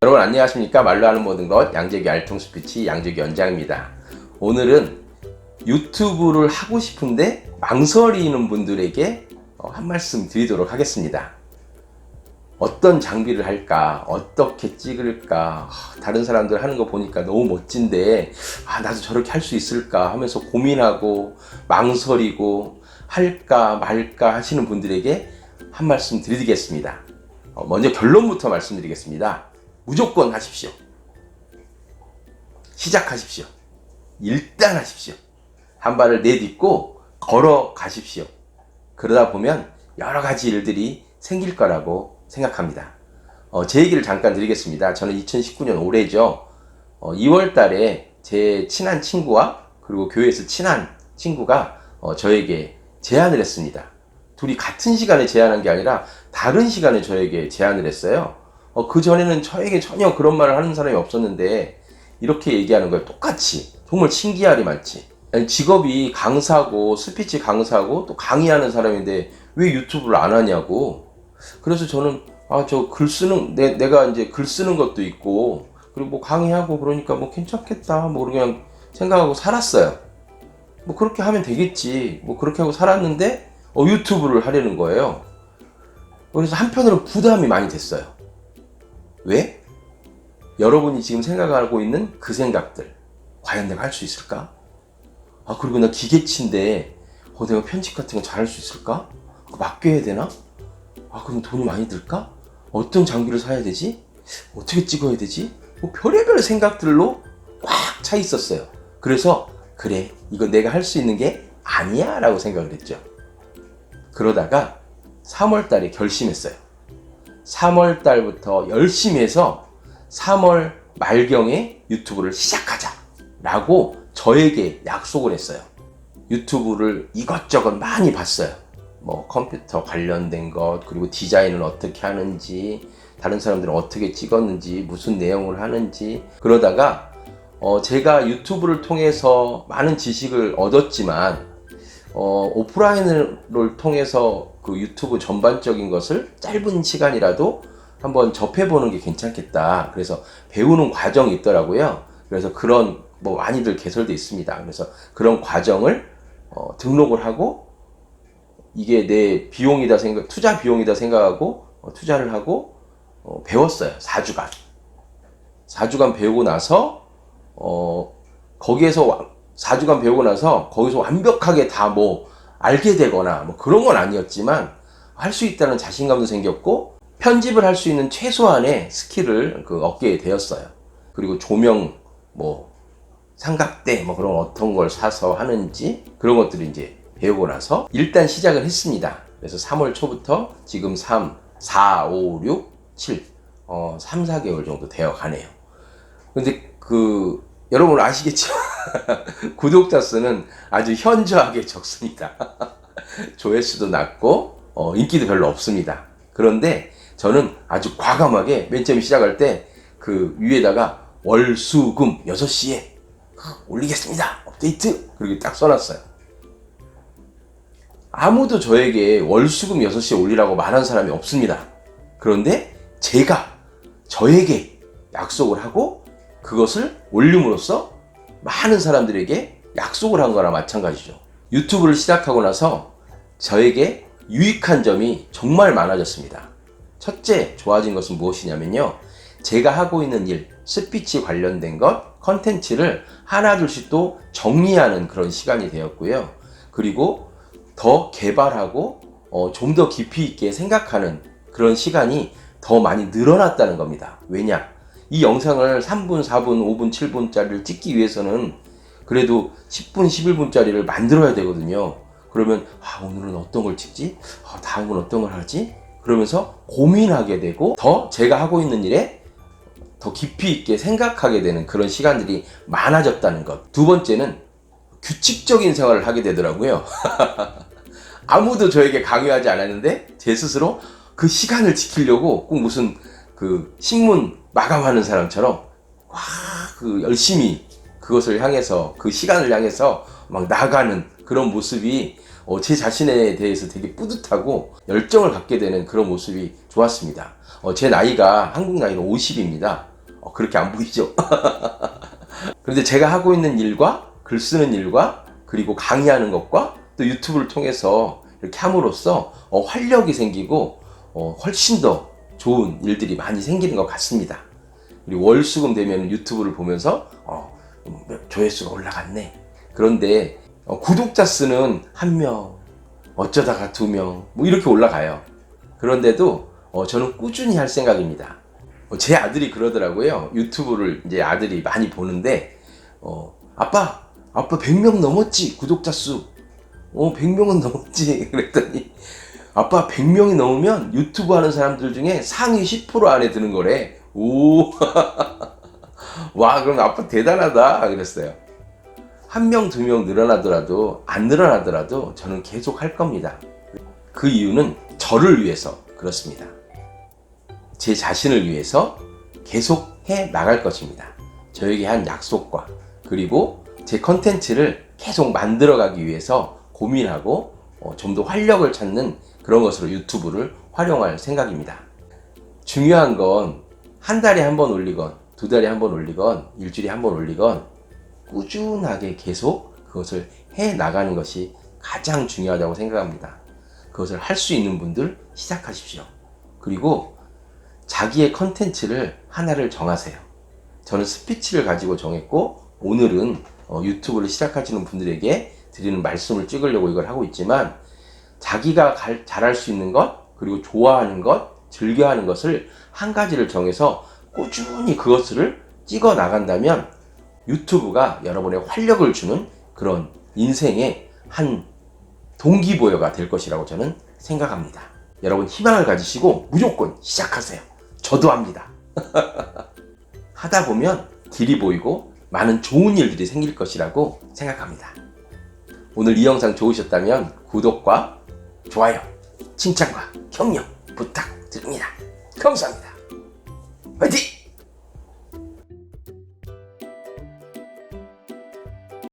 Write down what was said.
여러분 안녕하십니까? 말로 하는 모든 것 양재기 알통 스피치 양재기 연장입니다. 오늘은 유튜브를 하고 싶은데 망설이는 분들에게 어, 한 말씀 드리도록 하겠습니다. 어떤 장비를 할까? 어떻게 찍을까? 하, 다른 사람들 하는 거 보니까 너무 멋진데 아 나도 저렇게 할 수 있을까? 하면서 고민하고 망설이고 할까 말까 하시는 분들에게 한 말씀 드리겠습니다. 어, 먼저 결론부터 말씀드리겠습니다. 무조건 하십시오. 시작하십시오. 일단 하십시오. 한 발을 내딛고 걸어 가십시오. 그러다 보면 여러 가지 일들이 생길 거라고 생각합니다. 어, 제 얘기를 잠깐 드리겠습니다. 저는 2019년 올해죠. 어, 2월 달에 제 친한 친구와 그리고 교회에서 친한 친구가 어, 저에게 제안을 했습니다. 둘이 같은 시간에 제안한 게 아니라 다른 시간에 저에게 제안을 했어요. 어, 그 전에는 저에게 전혀 그런 말을 하는 사람이 없었는데 이렇게 얘기하는 거예요. 똑같이. 정말 신기하리. 아니, 직업이 강사고 스피치 강사고 또 강의하는 사람인데 왜 유튜브를 안 하냐고. 그래서 저는 아 저 글 쓰는 내, 내가 이제 글 쓰는 것도 있고 그리고 뭐 강의하고 그러니까 뭐 괜찮겠다 뭐 그냥 생각하고 살았어요. 뭐 그렇게 하면 되겠지. 뭐 그렇게 하고 살았는데 어, 유튜브를 하려는 거예요. 그래서 한편으로 부담이 많이 됐어요. 왜? 여러분이 지금 생각하고 있는 그 생각들. 과연 내가 할 수 있을까? 아, 그리고 나 기계치인데, 어, 내가 편집 같은 거 잘할 수 있을까? 맡겨야 되나? 아, 그럼 돈이 많이 들까? 어떤 장비를 사야 되지? 어떻게 찍어야 되지? 뭐 별의별 생각들로 꽉 차 있었어요. 그래서, 그래, 이건 내가 할 수 있는 게 아니야 라고 생각을 했죠. 그러다가 3월 달에 결심했어요. 3월 달부터 열심히 해서 3월 말경에 유튜브를 시작하자. 라고 저에게 약속을 했어요. 유튜브를 이것저것 많이 봤어요. 뭐 컴퓨터 관련된 것, 그리고 디자인을 어떻게 하는지, 다른 사람들은 어떻게 찍었는지, 무슨 내용을 하는지. 그러다가 어, 제가 유튜브를 통해서 많은 지식을 얻었지만 어, 오프라인을 통해서 그 유튜브 전반적인 것을 짧은 시간이라도 한번 접해보는 게 괜찮겠다. 그래서 배우는 과정이 있더라고요. 그래서 그런 뭐 많이들 개설돼 있습니다. 그래서 그런 과정을 어, 등록을 하고 이게 내 비용이다 생각, 투자 비용이다 생각하고 어, 투자를 하고 어, 배웠어요. 4주간. 4주간 배우고 나서 어, 거기에서 와- 4주간 배우고 나서 거기서 완벽하게 다뭐 알게 되거나 뭐 그런 건 아니었지만 할 수 있다는 자신감도 생겼고 편집을 할 수 있는 최소한의 스킬을 그 얻게 되었어요. 그리고 조명 뭐 삼각대 뭐 그런 어떤 걸 사서 하는지 그런 것들을 이제 배우고 나서 일단 시작을 했습니다. 그래서 3월 초부터 지금 3, 4, 5, 6, 7, 어, 3, 4개월 정도 되어 가네요. 근데 그 여러분 아시겠지만 구독자 수는 아주 현저하게 적습니다. 조회수도 낮고 어, 인기도 별로 없습니다. 그런데 저는 아주 과감하게 맨 처음 시작할 때 그 위에다가 월수금 6시에 올리겠습니다. 업데이트. 그리고 딱 써놨어요. 아무도 저에게 월수금 6시에 올리라고 말한 사람이 없습니다. 그런데 제가 저에게 약속을 하고 그것을 올림으로써 많은 사람들에게 약속을 한 거나 마찬가지죠. 유튜브를 시작하고 나서 저에게 유익한 점이 정말 많아졌습니다. 첫째, 좋아진 것은 무엇이냐면요. 제가 하고 있는 일, 스피치 관련된 것, 컨텐츠를 하나둘씩 또 정리하는 그런 시간이 되었고요. 그리고 더 개발하고 어, 좀 더 깊이 있게 생각하는 그런 시간이 더 많이 늘어났다는 겁니다. 왜냐? 이 영상을 3분, 4분, 5분, 7분짜리를 찍기 위해서는 그래도 10분, 11분짜리를 만들어야 되거든요. 그러면 아, 오늘은 어떤 걸 찍지? 아, 다음은 어떤 걸 하지? 그러면서 고민하게 되고 더 제가 하고 있는 일에 더 깊이 있게 생각하게 되는 그런 시간들이 많아졌다는 것. 두 번째는 규칙적인 생활을 하게 되더라고요. 아무도 저에게 강요하지 않았는데 제 스스로 그 시간을 지키려고 꼭 무슨 그 신문 마감하는 사람처럼 와 그 열심히 그것을 향해서 그 시간을 향해서 막 나가는 그런 모습이 어, 제 자신에 대해서 되게 뿌듯하고 열정을 갖게 되는 그런 모습이 좋았습니다. 어, 제 나이가 한국 나이로 50입니다. 어, 그렇게 안 보이죠? 그런데 제가 하고 있는 일과 글 쓰는 일과 그리고 강의하는 것과 또 유튜브를 통해서 이렇게 함으로써 어, 활력이 생기고 어, 훨씬 더 좋은 일들이 많이 생기는 것 같습니다. 그리고 월수금 되면 유튜브를 보면서 어, 조회수가 올라갔네. 그런데 어, 구독자 수는 한 명, 어쩌다가 두 명, 뭐 이렇게 올라가요. 그런데도 어, 저는 꾸준히 할 생각입니다. 어, 제 아들이 그러더라고요. 유튜브를 이제 아들이 많이 보는데, 어, 아빠, 아빠 100명 넘었지, 구독자 수. 어, 100명은 넘었지. 그랬더니, 아빠 100명이 넘으면 유튜브 하는 사람들 중에 상위 10% 안에 드는 거래. 오. 와, 그럼 아빠 대단하다. 그랬어요. 한 명, 두 명 늘어나더라도, 안 늘어나더라도 저는 계속 할 겁니다. 그 이유는 저를 위해서 그렇습니다. 제 자신을 위해서 계속 해 나갈 것입니다. 저에게 한 약속과 그리고 제 컨텐츠를 계속 만들어가기 위해서 고민하고 어, 좀 더 활력을 찾는 그런 것으로 유튜브를 활용할 생각입니다. 중요한 건 한 달에 한 번 올리건 두 달에 한 번 올리건 일주일에 한 번 올리건 꾸준하게 계속 그것을 해 나가는 것이 가장 중요하다고 생각합니다. 그것을 할 수 있는 분들 시작하십시오. 그리고 자기의 컨텐츠를 하나를 정하세요. 저는 스피치를 가지고 정했고 오늘은 어, 유튜브를 시작하시는 분들에게 드리는 말씀을 찍으려고 이걸 하고 있지만 자기가 갈- 잘할 수 있는 것 그리고 좋아하는 것 즐겨하는 것을 한 가지를 정해서 꾸준히 그것을 찍어 나간다면 유튜브가 여러분의 활력을 주는 그런 인생의 한 동기부여가 될 것이라고 저는 생각합니다. 여러분 희망을 가지시고 무조건 시작하세요. 저도 합니다. 하다 보면 길이 보이고 많은 좋은 일들이 생길 것이라고 생각합니다. 오늘 이 영상 좋으셨다면 구독과 좋아요, 칭찬과 격려 부탁드립니다. 감사합니다. 화이팅!